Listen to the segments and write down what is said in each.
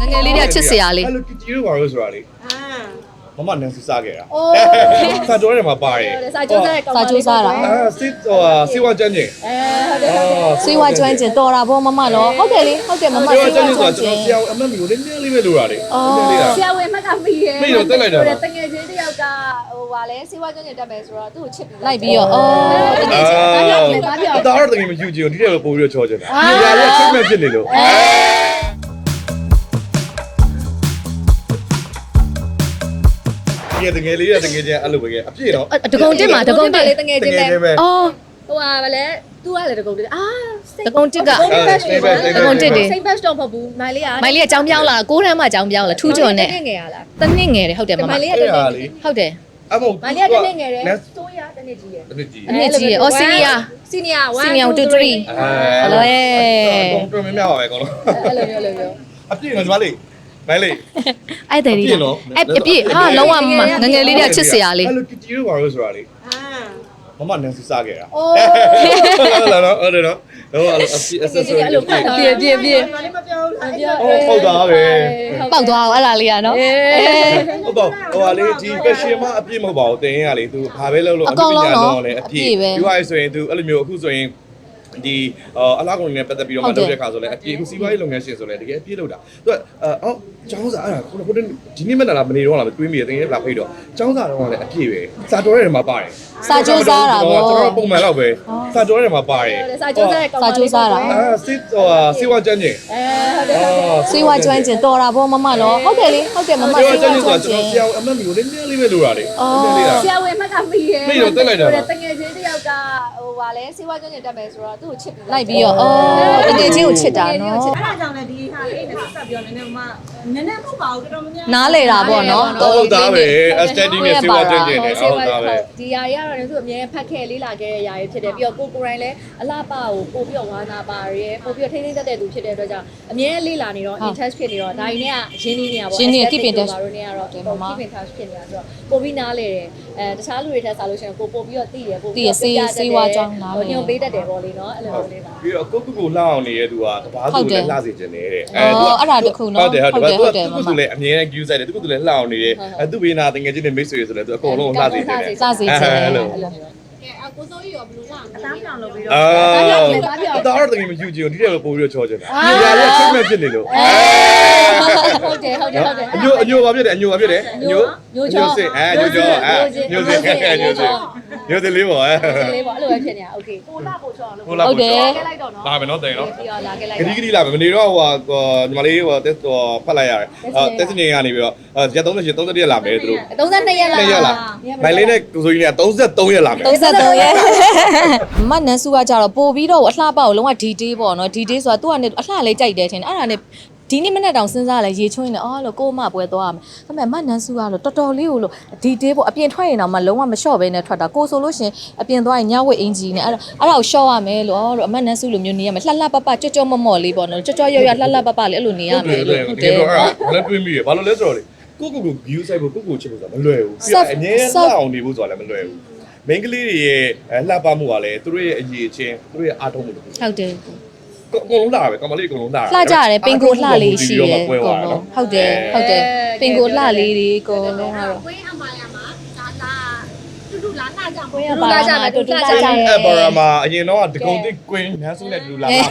ငယ်ငယ်လေးတည်းကချစ်စရာလေးအဲ့လိုကီတီတို့ဘာလို့ဆိုတာလေအာမမနန်စီစားခဲ့တာအိုးစာကြောထဲမှာပါတယ်စာကျိုးစားတဲ့ကောင်စာကျိုးစားတာအာစစ်ဟိုဟာစေဝါကျန်းကျင်အဲဟုတ်တယ်ဟုတ်တယ်အာဆွေးဝါကျွမ်းကျင်တော်တာဗောမမနော်ဟုတ်တယ်လေဟုတ်တယ်မမစေဆွေးဝါကျဝါန်းကျင်ကျွဆိုမ်းကျင်တော့ကျွန်တော်ဆရာအမတ်မျိုးလေးနည်းလေးပဲလိုတာလေအော်နည်းလေးလားဆရာဝန်မကမိရဲမိတော့တက်လိုက်တာပါတငယ်ချင်းတယောက်ကဟိုဗာလဲစေဝါကျွမ်းကျင်တက်မယ်ဆိုတော့သူ့ကိုချစ်ပြီးလိုက်ပြီးတော့အော်တကယ်ချင်းဒါပြောမယ်ဒါပြောဒါတော့တကယ်မယူကြည့်ဘူးဒီတဲ့ပို့ပြီးတော့ချောချင်တာဒီຢာလေးဆွေးမဲ့ဖြစ်နေလို့ဒီ တကယ်လေးတကယ်ချင်းအဲ့လိုပဲကအပြည့်တော့တကုံတက်မှာတကုံတက်လေးတငယ်ချင်းပဲပဲအော်ဟိုဟာဗာလဲသူကလည်းတကုံတက်အာတကုံတက်ကတကုံတက်ရှိပါတကုံတက်တယ်စိတ်ဘတ်တော့မဟုတ်ဘူးမိုင်လေးကမိုင်လေးကကြောင်းပြောင်းလာကိုးတန်းမှကြောင်းပြောင်းလာထူးချွန်နဲ့တငယ်ရလားတနစ်ငယ်တယ်ဟုတ်တယ်မမမိုင်လေးကအဲ့တငယ်ဒါကြီးလေဟုတ်တယ်အမို့မိုင်လေးကတငယ်ငယ်တယ်စိုးရတငယ်ကြီးရယ်တနည်းကြီးအနှစ်ကြီးရယ်အော်စီနီယာစီနီယာ1 Senior 2 3အဲဟလိုရဲ့တော်တော်များများပါပဲကောလို့အဲ့လိုမျိုးလိုမျိုးအပြည့်နော်ဒီမလေး မိုင်းလေး အဲ့တယ်ဒီအပြည့်နော်အဲ့အပြည့်ဟာလုံးဝမမငယ်ငယ်လေးတည်းကချစ်စရာလေး အဲ့လိုကီတီတို့ဘာလို့ဆိုတာလေအာမမနန်စီစားခဲ့တာအိုးဟုတ်လားနော်ဟုတ်တယ်နော်တော့အဲ့လိုအပြည့်အဆက်ဆိုအဲ့လိုဖတ်တာပြည့် ပြည့်ပြည့်မလေးမပြောဘူးလားပြောဟုတ်တာပဲ ပောက်သွားအောင်အဲ့လားလေးကနော်ဟုတ်ပါဟိုဟာလေဒီ fashion မှာအပြည့်မဟုတ်ပါဘူးတင်ရင်ကလေ तू ဘာပဲလုပ်လို့လေအပြည့် UI ဆိုရင် तू အဲ့လိုမျိုးအခုဆိုရင် ဒီအလားကုန်နဲ့ပတ်သက်ပြီးတော့မလုပ်တဲ့ခါဆိုလဲအပြည့်အခုစီးပွားရေးလုပ်ငန်းရှင်ဆိုလဲတကယ်အပြည့်လုပ်တာသူကအော်ကျောင်းစာအဲ့ဒါခုနကဒီနေ့မနက်လားမနေတော့လားတွေးမိတယ်တင်ရင်လာဖိတ်တော့ကျောင်းစာတော့လည်းအပြည့်ပဲစာတော်ရဲမှာပါတယ်စာကြိုးစားတာဗောကျွန်တော်ပုံမှန်တော့ပဲစာတော်ရဲမှာပါတယ်စာကျိုးစားတဲ့ကောင်စာကြိုးစားတာအာစစ်ဟိုဟာစေဝါကျန်းကျင်အဲဟုတ်တယ်ဟုတ်တယ်အာဆွေးဝါကျွမ်းကျင်တော်တာဗောမမနော်ဟုတ်တယ်လေဟုတ်တယ်မမစေဆွေးဝါဝါကျန်းကျင်ကျွဆိုမ်းတော့ကျကျွန်င်တော်ဆရာအမတ်မျိုးလေးနည်းလေးပဲလိုတာလေအော်နည်းလေးလားဆရာဝန်မကမိရဲမိတော့တက်လိုက်တာပါ တငယ်ချင်းတယောက်က ဟိုဗာလဲစေဝါကျွမ်းကျင်တက်မယ်ဆိုတော့သူ့ကိုချစ်ပြီးလိုက်ပြီးတော့အော်တကယ်ချင်းကိုချစ်တာနော်အဲ့ဒါကြောင့်လည်းဒီဟာလေးနဲ့ဆက်ပြောနေနေမှ နည်းနည်းမဟုတ်ပါဘူးတော်တော်များများနားလေတာဗောနော်ဟုတ်သားပဲ aesthetic နဲ့စေဝါကျန်းကျင်တယ်ဟုတ်သားပဲ ဒီຢာရတော့လည်းသူအမြဲဖတ်ခဲ့လေးလာခဲ့တဲ့ຢာရဖြစ်တယ်ပြီးတော့ကိုကိုရိုင်းလည်းအလှပကိုပို့ပြီးတော့ဝါနာပါရဲပို့ပြီးတော့ထိမ့်သိမ့်သက်တဲ့သူဖြစ်တဲ့အတွက်ကြောင့်အမြဲလေးလာနေတော့ interest ဖြစ်နေတော့ဒါကြီးနဲ့ကရင်းနှီးနေတာပေါ့ရင်းနှီး keep in touch ဘာလို့နေရတော့ keep in touch ဖြစ်နေတာဆိုတော့ပို့ပြီးနားလေတယ်အဲတခြားလူတွေထက်စားလို့ရှိရင်ကိုပို့ပြီးတော့သိတယ်ပို့ပြီးတော့ညွန်ပေးတတ်တယ်ပေါ့လေနော်အဲ့လိုမျိုးလေးပါ ပြီးတော့ကိုကုကိုလှအောင်နေတဲ့သူကတပားသူလည်းလှစေခြင်းနေတဲ့အော်အဲ့ဒါတခုနော်ဟုတ်တယ်ဟုတ်တယ်ဟုတ်တယ်သူကလည်းအမြဲတမ်း view ဆိုင်တယ်သူကလည်းလှအောင်နေတယ်အဲသူဘေးနာတငယ်ချင်းတွေမိတ်ဆွေဆိုလည်းသူအကုန်လုံးလှစေခြင်းတယ်စစေချင်တယ်အဲ့လိုအဲ့လိုအသားပြောင်လုပ်ပြီးတော့အာဒါတော့တကယ်မယူကြည့်ဘူးဒီတဲ့ပို့ပြီးတော့ချောချင်တာဒီຢာလေးဆွေးမဲ့ဖြစ်နေလို့ဟုတ်တယ်ဟုတ်တယ်ဟုတ်တယ်အညိုအညိုပါဖြစ်တယ်အညိုပါဖြစ်တယ်အညိုစင်အဲညိုကျော်အဲညိုစင်ညိုစ င်ညိုစင်လေးပေါ့အဲ လေးပေါ့အဲ့လိုပဲဖြစ်နေတာโอเค ကိုလာပို့ချောင်းလို့ ဟုတ်လား ဟုတ်တယ် ခဲ့လိုက်တော့နော် လာမယ်နော်တင်နော် ပြီးတော့လာခဲ့လိုက် ဂတိဂတိလာမယ်မနေတော့ဟိုညီမလေးဟိုတက်ဟိုဖတ်လိုက်ရတယ်အဲတက်စနေကနေပြီးတော့ရက်38 38ရက်လာမယ်သူတို့ 32ရက်လား 2ရက်လာမိုင်လေးနဲ့ကိုစိုးကြီးနဲ့33ရက်လာမယ် 33ရဲ့မတ်နန်းစုကကြတော့ပို့ပြီးတော့အလှပကိုလုံးဝ detail ပေါ့နော် detail ဆိုတာသူကနေအလှလေးကြိုက်တယ်ထင်တယ်အဲ့ဒါနဲ့ ဒီနေ့မနေ့တောင်စဉ်းစားလဲရေချွင်းနေအော်လို့ကိုမပွဲသွားမယ်ဒါပေမဲ့မတ်နန်းစုကတော့တော်တော်လေးကိုလို့ detail ပေါ့အပြင်ထွက်ရင်တော့မှလုံးဝမလျှော့ဘဲနဲ့ထွက်တာကိုဆိုလို့ရှင်အပြင်သွားရင်ညဝတ်အင်ဂျီနဲ့အဲ့ဒါအဲ့ဒါကိုလျှော့ရမယ်လို့အော်လို့အမတ်နန်းစုလိုမျိုးနေရမယ်လှလှပပကြွကြွမော့မော့လေးပေါ့နော်ကြွကြွရွရွလှလှပပလေးအဲ့လိုနေရမယ်လို့ဟုတ်တယ်တော့အဲ့လည်းတွေးမိရဘာလို့လဲဆိုတော့လေကိုကိုကို view site ကိုကိုကိုချစ်ဖို့ဆိုတာမလွယ်ဘူးပြီးတော့အငြင်းလှအောင်နေဖို့ဆိုတာလည်းမလွယ်ဘူးမင်းကလေးတွေရဲ့လှပမှုကလည်းသူတို့ရဲ့အရေးချင်းသူတို့ရဲ့အားထုတ်မှုတခုဟုတ်တယ် အကုန်လုံးလှတာပဲကမလေးအကုန်လုံးလှတာလှကြတယ်ပင်ကိုလှလေးရှိရဲအကုန်လုံးဟုတ်တယ်ဟုတ်တယ်ပင်ကိုလှလေးတွေအကုန်လုံးကတော့ဝင်းအမာယာမှာဒါလာတူတူလာနာကြောင့်ကိုရပါလာတူတူလာကြတယ်အဲ့ဘာရမှာအရင်တော့ဒဂုံတိကွင်းနန်းစုနဲ့တူလာတာအေး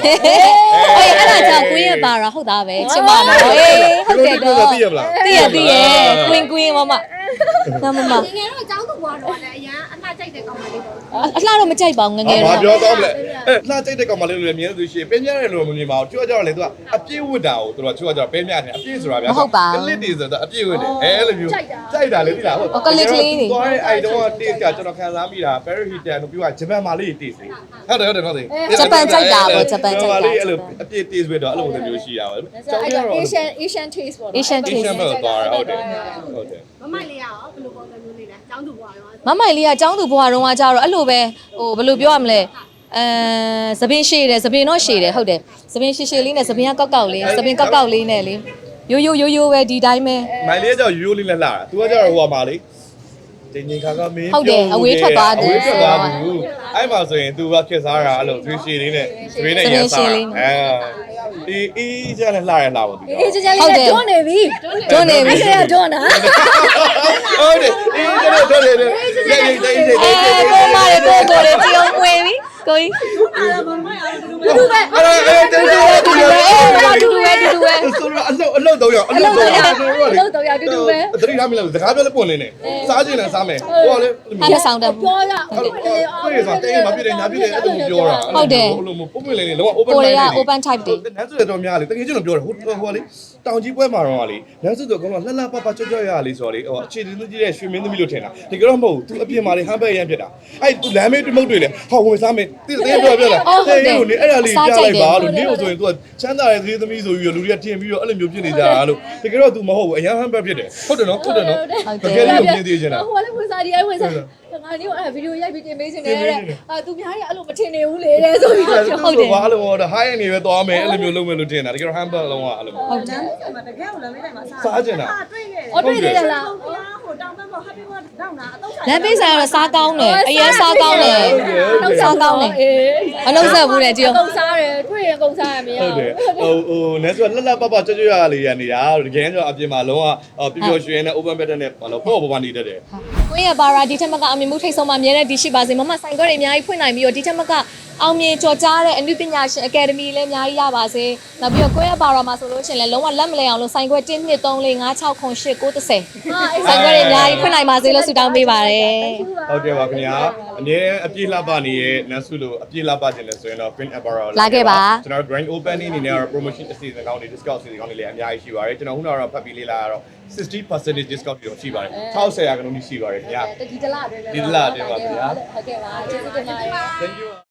အဲ့ဒါကြောင့်ကွင်းရပါတာဟုတ်သားပဲချစ်မနော်အေးဟုတ်တယ်တော့သိရမလားသိရသိရကွင်းကွင်းမမနမမငငယ်တော့အကြောင်းသူဘွားတော့လည်းအရန်အလှကြိုက်တဲ့ကောင်မလေးပေါ့အလှတော့မကြိုက်ပါဘူးငငယ်ဘာတော့ပြောတော့မလဲအဲ လှကြိုက်တဲ့ကောင်မလေးလိုလည်းမြင်လို့ရှိရင်ပဲမြရတယ်လို့မမြင်ပါဘူးကျွတ်ကြတော့လေသူကအပြည့်ဝတ်တာကိုသူကကျွတ်ကြတော့ပဲမြတယ်အပြည့်ဆိုတာဗျာကလစ်တွေဆိုတော့အပြည့်ဝတ်တယ်အဲအဲ့လိုမျိုးကြိုက်တာလေသိလားဟုတ်သွားတဲ့အဲ့တော့ taste ကကျွန်တော်ခံစားမိတာ Perry Hilton တို့ပြောတာဂျပန်မာလေး taste လေဟုတ်တယ်ဟုတ်တယ်ဟုတ်တယ်လေးအဲ့လိုအပြည့် taste ပဲတော့အဲ့လိုမျိုးရှိတာပဲကျောင်းကတော့ Asian Asian taste ပေါ့နော် Asian taste ရှမ်းဘက်သွားတာဟုတ်တယ်ဟုတ်တယ်မမိုက်လေးရောဘယ်လိုပုံစံမျိုးလေးလဲအကြောင်းသူဘွားရောမမိုင်လေးကចောင်းသူဘွားတုန်းကကြတော့အဲ့လိုပဲဟိုဘယ်လိုပြောရမလဲ အဲသပင်ရှည်တယ်သပင်တော့ရှည်တယ်ဟုတ်တယ်သပင်ရှည်ရှည်လေးနဲ့သပင်ကကောက်ကောက်လေးသပင်ကောက်ကောက်လေးနဲ့လေရိုးရိုးရိုးရိုးပဲဒီတိုင်းပဲမိုင်လေးကကြောက်ရိုးရိုးလေးနဲ့လှတာသူကကြောက်ဟိုပါမှာလေချိန်ချိန်ခါခါမင်းဟုတ်တယ်အဝေးထွက်သွားတယ်အဝေးထွက်သွားဘူးအဲ့မှာဆိုရင် तू ကခက်စားတာအဲ့လိုသွေးရှည်လေးနဲ့သွေးနဲ့ရမ်းစားတာအဲအေးအေးကြလည်းလှရလှပါဘူးအေးချာချာလေးနဲ့တွန်းနေပြီတွန်းနေပြီအဲ့ဒါတွန်းတာဟုတ်တယ်အေးကြလည်းတော့တယ်ရေးရေးရေးရေးအဲကိုမလေးကိုကိုလေးကြည့်အောင်ဝင်ပြီ ကိုကြီးအာမမရဘူးတူပဲအဲ့ဒါအဲ့ဒါတူတူတူတူတူတူပဲတူတူပဲဆိုတော့အလုတ်အလုတ်တော့ရအလုတ်တော့ရအလုပ် တော့ရတူတူပဲ တတိထားမလို့စကားပြောလဲပွင့်နေနေစားချင်တယ်စားမယ်ဟောလေ အဲ့ဒါဆောင်တယ်ဘူး ပြောရ အဲ့လိုတွေ့ရဆိုတေးမပြည့်တယ်ညာပြည့်တယ်အဲ့လိုပြောတာအဲ့လိုပုံပွင့်လေးနေလုံးဝ open ကိုလေးက mind open type တွေ နန်းစုရတော့များလေတကယ်ချင်းတော့ပြောတယ်ဟိုဟိုလေတောင်ကြီးပွဲမှာတော့လေနန်းစုတော့ကောင်းတော့လှလှပပကြွကြွရလေဆိုတော့လေဟိုအခြေတင်ကြီးတဲ့ရွှေမင်းသမီးလို့ထင်တာတကယ်တော့မဟုတ်ဘူး तू အပြင်မှာလေဟမ်ဘတ်ရမ်းဖြစ်တာအဲ့ तू လမ်းမေးတမုတ်တွေလေဟောဝင်စားမယ်တိတိပြောပြောလားကိုနေအဲ့ဒါလေးပြလိုက်ပါလို့နေလို့ဆိုရင် तू ချမ်းသာတဲ့သေးသမီးဆိုပြီးတော့လူတွေကတင်ပြီးတော့အဲ့လိုမျိုးဖြစ်နေကြတာလို့တကယ်တော့ तू မဟုတ်ဘူးအရန်ဟ မ်ဘတ်ဖြစ်တယ်ဟုတ်တယ်နော်ဟုတ်တယ်နော်တကယ်လို့မြင်သေးချင်တာဟိုလည်းဝင်စားဒီအဲ့ဝင်စားငါနေအဲ့ဗီဒီယိုရိုက်ပြီးတင်ပေးစင်တယ်တဲ့အာသူများကြီးအဲ့လိုမထင်နေဘူးလေတဲ့ဆိုပြီးတော့ဟုတ်တယ်ဘာလို့ဟောတာ high နေပဲသွားမယ်အဲ့လိုမျိုးလုပ်မယ်လို့ထင်တာတကယ်တော့ hum bug လုံးဝအဲ့လိုဟုတ်တယ်မှာတကယ်ကိုလည်းမေးလိုက်မှာစားစားကျင်တာတွေ့ခဲ့တယ်အော်တွေ့သေးတယ်လားဟိုဟိုတောင်းပန်ပေါ် happy birthday တောင်းတာအတော့ဆိုင်လမ်းပေးဆိုင်ကတော့စားကောင်းတယ်အရင်စားကောင်းတယ်စားကောင်းတယ်အေးမနှုတ်ဆက်ဘူးတဲ့ကြည့်ကုန်စားတယ် တွေ့ရင်ကုန်စားရမရဟုတ်တယ်ဟိုဟိုနဲဆိုလှလှပပကြွကြွရလေးရနေတာတကယ်ဆိုအပြင်မှာလုံးဝပျော်ပျော်ရွှင်နဲ့ open battle နဲ့ဘာလို့ပေါ့ပေါ့ပါနေတတ်တယ် ကိုရဲ့ဘာရာဒီထက်မကအမြင်မှုထိတ်ဆုံးမှာအမြဲတမ်းဒီရှိပါစေမမဆိုင်ခွက်တွေအများကြီးဖွင့်နိုင်ပြီးတော့ဒီထက်မက အောင်မြင်ကြော်ကြားတဲ့အနုပညာရှင်အကယ်ဒမီလည်းအများကြီးရပါစေနောက်ပြီးတော့ကိုရဲ့ဘာရာမှာဆိုလို့ရှိရင်လည်းလုံးဝလက်မလဲအောင်လို့ဆိုင်ခွက်1 2 3 4 5 6 9 10 9 30ဆိုင်ခွက်တွေအများကြီးဖွင့်နိုင်ပါစေလို့ဆုတောင်းပေးပါတယ်ဟုတ်တယ်ပါခင်ဗျာအမြဲအပြည့်လှပနေရဲ့နန်းစုလို့အပြည့်လှပခြင်းလဲဆိုရင်တော့ print apparel လာခဲ့ပါကျွန်တော် grand opening အနေနဲ့ကတော့ promotion အစီအစဉ်ကောင်းတွေ discount အစီအစဉ်ကောင်းတွေလည်းအများကြီးရှိပါတယ်ကျွန်တော်ခုနကတော့ဖတ်ပြီးလေးလာတော့60% discount တွေရှိပါတယ်60ရာခိုင်နှုန်းရှိပါတယ်ခင်ဗျာတတိတလအတွင်းပဲဒီတလအတွင်းပါဗျာဟုတ်ကဲ့ပါကျေးဇူးတင်ပါတယ် thank you